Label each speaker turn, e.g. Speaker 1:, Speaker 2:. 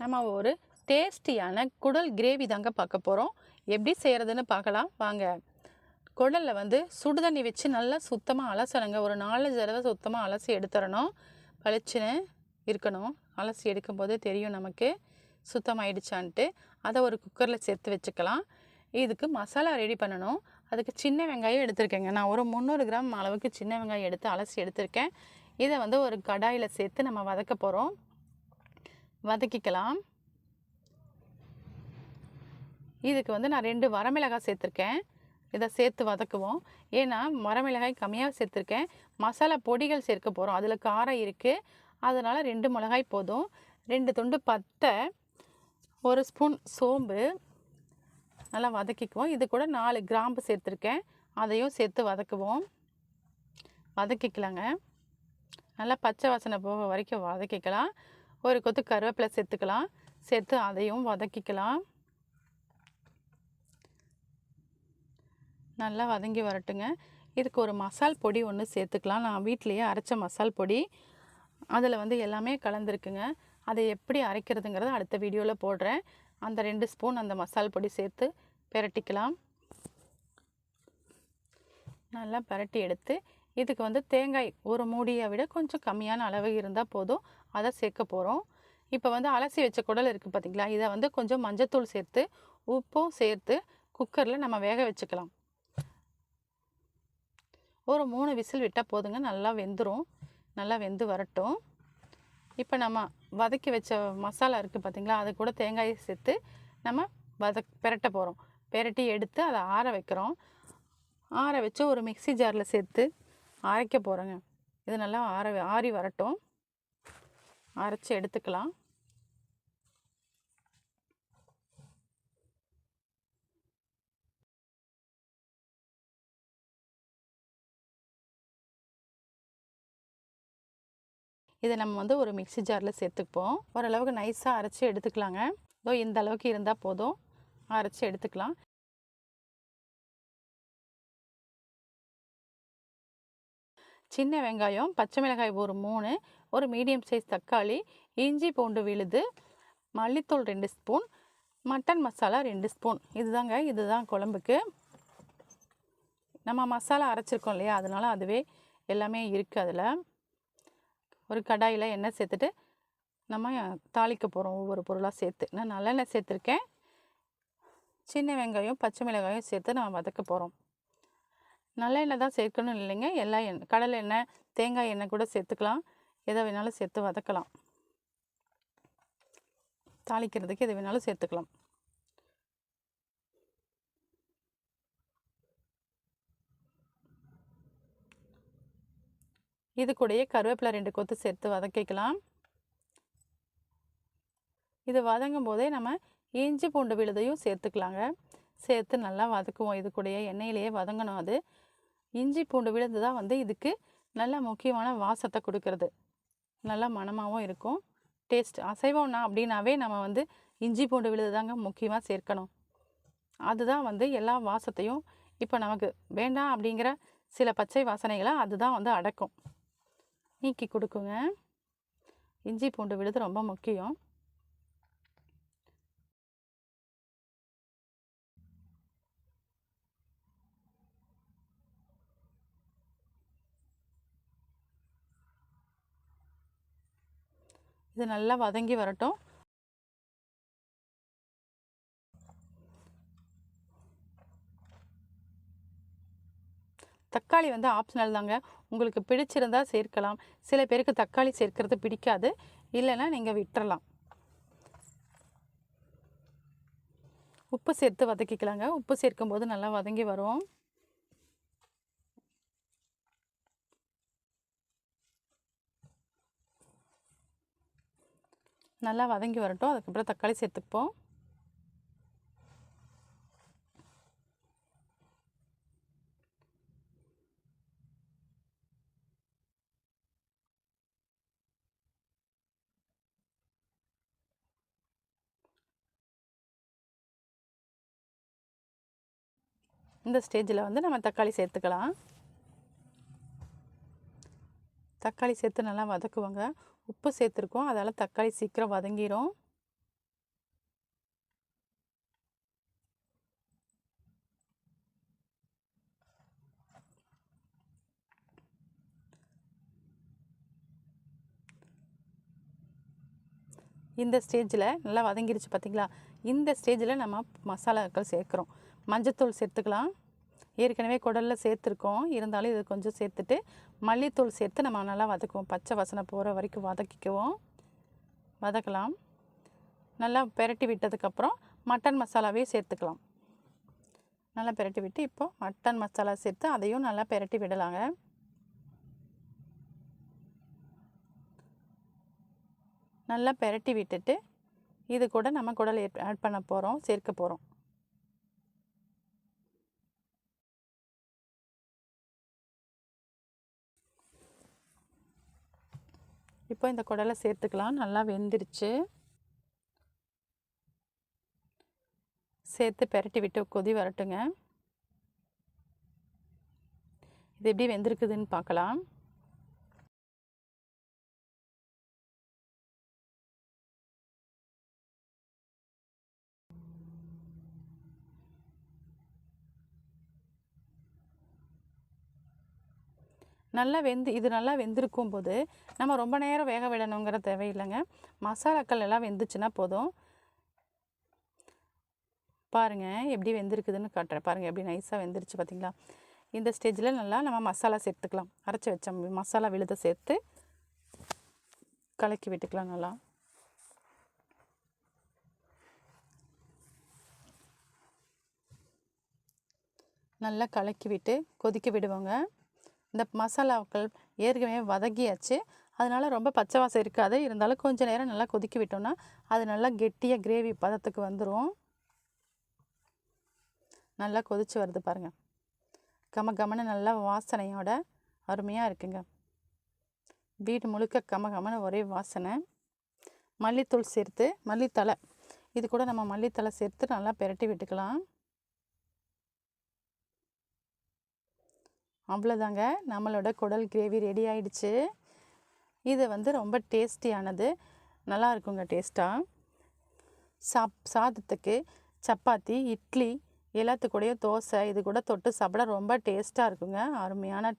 Speaker 1: நம்ம ஒரு டேஸ்டியான குடல் கிரேவி தாங்க பார்க்க போகிறோம் எப்படி செய்கிறதுன்னு பார்க்கலாம். வாங்க. குடலில் வந்து சுடுதண்ணி வச்சு நல்லா சுத்தமாக அலசணுங்க. ஒரு நாலு தடவை சுத்தமாக அலசி எடுத்துடணும். பளிச்சுன்னு இருக்கணும். அலசி எடுக்கும்போது தெரியும் நமக்கு சுத்தமாயிடுச்சான்ட்டு. அதை ஒரு குக்கரில் சேர்த்து வச்சுக்கலாம். இதுக்கு மசாலா ரெடி பண்ணணும். அதுக்கு சின்ன வெங்காயம் எடுத்திருக்கேங்க. நான் ஒரு முந்நூறு கிராம் அளவுக்கு சின்ன வெங்காயம் எடுத்து அலசி எடுத்திருக்கேன். இதை வந்து ஒரு கடாயில் சேர்த்து நம்ம வதக்க போகிறோம் வதக்கிக்கலாம். இதுக்கு வந்து நான் ரெண்டு வரமிளகாய் சேர்த்துருக்கேன். இதை சேர்த்து வதக்குவோம். ஏன்னா வரமிளகாய் கம்மியாக சேர்த்துருக்கேன். மசாலா பொடிகள் சேர்க்க போகிறோம் அதில் காரம் இருக்குது அதனால் ரெண்டு மிளகாய் போதும். ரெண்டு துண்டு பத்தை ஒரு ஸ்பூன் சோம்பு நல்லா வதக்கிக்குவோம். இது கூட நாலு கிராம்பு சேர்த்துருக்கேன். அதையும் சேர்த்து வதக்குவோம். வதக்கிக்கலாங்க. நல்லா பச்சை வாசனை போக வரைக்கும் வதக்கிக்கலாம். ஒரு கொத்து கருவேப்பிலை சேர்த்துக்கலாம். சேர்த்து அதையும் வதக்கிக்கலாம். நல்லா வதங்கி வரட்டுங்க. இதுக்கு ஒரு மசால் பொடி ஒன்று சேர்த்துக்கலாம். நான் வீட்டிலையே அரைச்ச மசால் பொடி. அதில் வந்து எல்லாமே கலந்துருக்குங்க. அதை எப்படி அரைக்கிறதுங்கிறத அடுத்த வீடியோவில் போடுறேன். அந்த ரெண்டு ஸ்பூன் அந்த மசால் பொடி சேர்த்து பிரட்டிக்கலாம். நல்லா பிரட்டி எடுத்து இதுக்கு வந்து தேங்காய் ஒரு மூடியை விட கொஞ்சம் கம்மியான அளவு இருந்தால் போதும். அதை சேர்க்க போகிறோம் இப்போ வந்து அலசி வச்ச குடல் இருக்குது பார்த்திங்களா இதை வந்து கொஞ்சம் மஞ்சத்தூள் சேர்த்து உப்பும் சேர்த்து குக்கரில் நம்ம வேக வச்சுக்கலாம். ஒரு மூணு விசில் விட்டால் போதுங்க. நல்லா வெந்துடும் நல்லா வெந்து வரட்டும். இப்போ நம்ம வதக்கி வச்ச மசாலா இருக்குது பார்த்திங்களா அது கூட தேங்காயை சேர்த்து நம்ம வதக் பெரட்ட போகிறோம் பெரட்டி எடுத்து அதை ஆற வைக்கிறோம். ஆற வச்சு ஒரு மிக்சி ஜாரில் சேர்த்து அரைக்க போகிறேங்க இது நல்லா ஆற ஆறி வரட்டும். அரைச்சி எடுத்துக்கலாம். இதை நம்ம வந்து ஒரு மிக்சி ஜாரில் சேர்த்துப்போம் ஓரளவுக்கு நைஸாக அரைச்சி எடுத்துக்கலாங்க. இதோ இந்த அளவுக்கு இருந்தால் போதும். அரைச்சி எடுத்துக்கலாம். சின்ன வெங்காயம் பச்சை மிளகாய் ஒரு மூணு ஒரு மீடியம் சைஸ் தக்காளி இஞ்சி பூண்டு விழுது மல்லித்தூள் ரெண்டு ஸ்பூன் மட்டன் மசாலா ரெண்டு ஸ்பூன். இதுதாங்க இதுதான் குழம்புக்கு. நம்ம மசாலா அரைச்சிருக்கோம் இல்லையா? அதனால் அதுவே எல்லாமே இருக்குது அதில். ஒரு கடாயில் எண்ணெய் சேர்த்துட்டு நம்ம தாளிக்க போகிறோம் ஒவ்வொரு பொருளாக சேர்த்து. நான் நல்லெண்ணெய் சேர்த்துருக்கேன். சின்ன வெங்காயம் பச்சை மிளகாயும் சேர்த்து நம்ம வதக்க போகிறோம் நல்லெண்ணெய் தான் சேர்க்கணும் இல்லைங்க. எல்லா எண்ணெய் கடலை எண்ணெய் தேங்காய் எண்ணெய் கூட சேர்த்துக்கலாம். எதை வேணாலும் சேர்த்து வதக்கலாம். தாளிக்கிறதுக்கு எது வேணாலும் சேர்த்துக்கலாம். இது கூடயே கருவேப்பிலை ரெண்டு கொத்து சேர்த்து வதக்கிக்கலாம் இது வதங்கும் போதே நம்ம இஞ்சி பூண்டு விழுதையும் சேர்த்துக்கலாங்க. சேர்த்து நல்லா வதக்குவோம். இது கூடயே எண்ணெயிலேயே வதங்கணும் அது. இஞ்சி பூண்டு விழுந்து தான் வந்து இதுக்கு நல்ல முக்கியமான வாசத்தை கொடுக்கறது. நல்லா மனமாகவும் இருக்கும். டேஸ்ட் அசைவம்னா அப்படின்னாவே நம்ம வந்து இஞ்சி பூண்டு விழுது தாங்க முக்கியமாக சேர்க்கணும். அதுதான் வந்து எல்லா வாசத்தையும் இப்போ நமக்கு வேண்டாம் அப்படிங்கிற சில பச்சை வாசனைகளை அதுதான் வந்து அடக்கும். நீக்கி கொடுக்குங்க. இஞ்சி பூண்டு விழுது ரொம்ப முக்கியம். இது நல்லா வதங்கி வரட்டும். தக்காளி வந்து ஆப்ஷனல் தாங்க. உங்களுக்கு பிடிச்சிருந்தா சேர்க்கலாம். சில பேருக்கு தக்காளி சேர்க்கறது பிடிக்காது. இல்லைன்னா நீங்கள் விட்டுறலாம். உப்பு சேர்த்து வதக்கிக்கலாங்க. உப்பு சேர்க்கும்போது நல்லா வதங்கி வரும். நல்லா வதங்கி வரட்டும். அதுக்கப்புறம் தக்காளி சேர்த்துப்போம். இந்த ஸ்டேஜில் வந்து நம்ம தக்காளி சேர்த்துக்கலாம். தக்காளி சேர்த்து நல்லா வதக்குவாங்க. உப்பு சேர்த்துருக்கோம். அதால் தக்காளி சீக்கிரம் வதங்கிடும் இந்த ஸ்டேஜில் நல்லா வதங்கிருச்சு பார்த்தீங்களா இந்த ஸ்டேஜில் நம்ம மசாலாக்கள் சேர்க்குறோம். மஞ்சத்தூள் சேர்த்துக்கலாம். ஏற்கனவே குடலில் சேர்த்துருக்கோம். இருந்தாலும் இது கொஞ்சம் சேர்த்துட்டு மல்லித்தூள் சேர்த்து நம்ம நல்லா வதக்குவோம். பச்சை வசனை போகிற வரைக்கும் வதக்கிக்குவோம். வதக்கலாம். நல்லா பெரட்டி விட்டதுக்கப்புறம் மட்டன் மசாலாவே சேர்த்துக்கலாம். நல்லா பெரட்டி விட்டு இப்போது மட்டன் மசாலா சேர்த்து அதையும் நல்லா பெரட்டி விடலாங்க. நல்லா பெரட்டி விட்டுட்டு இது கூட நம்ம குடல் ஆட் பண்ண போகிறோம் சேர்க்க போகிறோம் இப்போ இந்த குடலை சேர்த்துக்கலாம். நல்லா வெந்துருச்சு. சேர்த்து பெரட்டி விட்டு கொதி வரட்டுங்க. இது எப்படி வெந்திருக்குதுன்னு பார்க்கலாம். நல்லா வெந்து இது நல்லா வெந்திருக்கும் போது நம்ம ரொம்ப நேரம் வேக விடணுங்கிற தேவையில்லைங்க. மசாலாக்கள் எல்லாம் வெந்துச்சுன்னா போதும். பாருங்கள் எப்படி வெந்திருக்குதுன்னு காட்டுறேன். பாருங்கள் எப்படி நைஸாக வெந்துருச்சு பார்த்தீங்களா இந்த ஸ்டேஜில் நல்லா நம்ம மசாலா சேர்த்துக்கலாம். அரைச்சி வச்ச மசாலா விழுத சேர்த்து கலக்கி விட்டுக்கலாம் நல்லா. நல்லா கலக்கி விட்டு கொதிக்க விடுவோங்க. இந்த மசாலாக்கள் ஏற்கனவே வதக்கியாச்சு அதனால் ரொம்ப பச்சை வாசம் இருக்காது. இருந்தாலும் கொஞ்சம் நேரம் நல்லா கொதிக்க விட்டோம்னா அது நல்லா கெட்டியாக கிரேவி பதத்துக்கு வந்துடும் நல்லா கொதித்து வருது பாருங்கள் கம கமன்னு நல்லா வாசனையோட அருமையாக இருக்குங்க. வீடு முழுக்க கம கமன்னு ஒரே வாசனை. மல்லித்தூள் சேர்த்து மல்லித்தலை இது கூட நம்ம மல்லித்தலை சேர்த்து நல்லா பெரட்டி விட்டுக்கலாம். அவ்வளோதாங்க. நம்மளோட குடல் கிரேவி ரெடி ஆயிடுச்சு. இது வந்து ரொம்ப டேஸ்டியானது. நல்லா இருக்குங்க டேஸ்ட்டாக சாப் சாதத்துக்கு சப்பாத்தி இட்லி எல்லாத்துக்கூடயும் தோசை இது கூட தொட்டு சாப்பிட ரொம்ப டேஸ்ட்டாக இருக்குங்க. அருமையான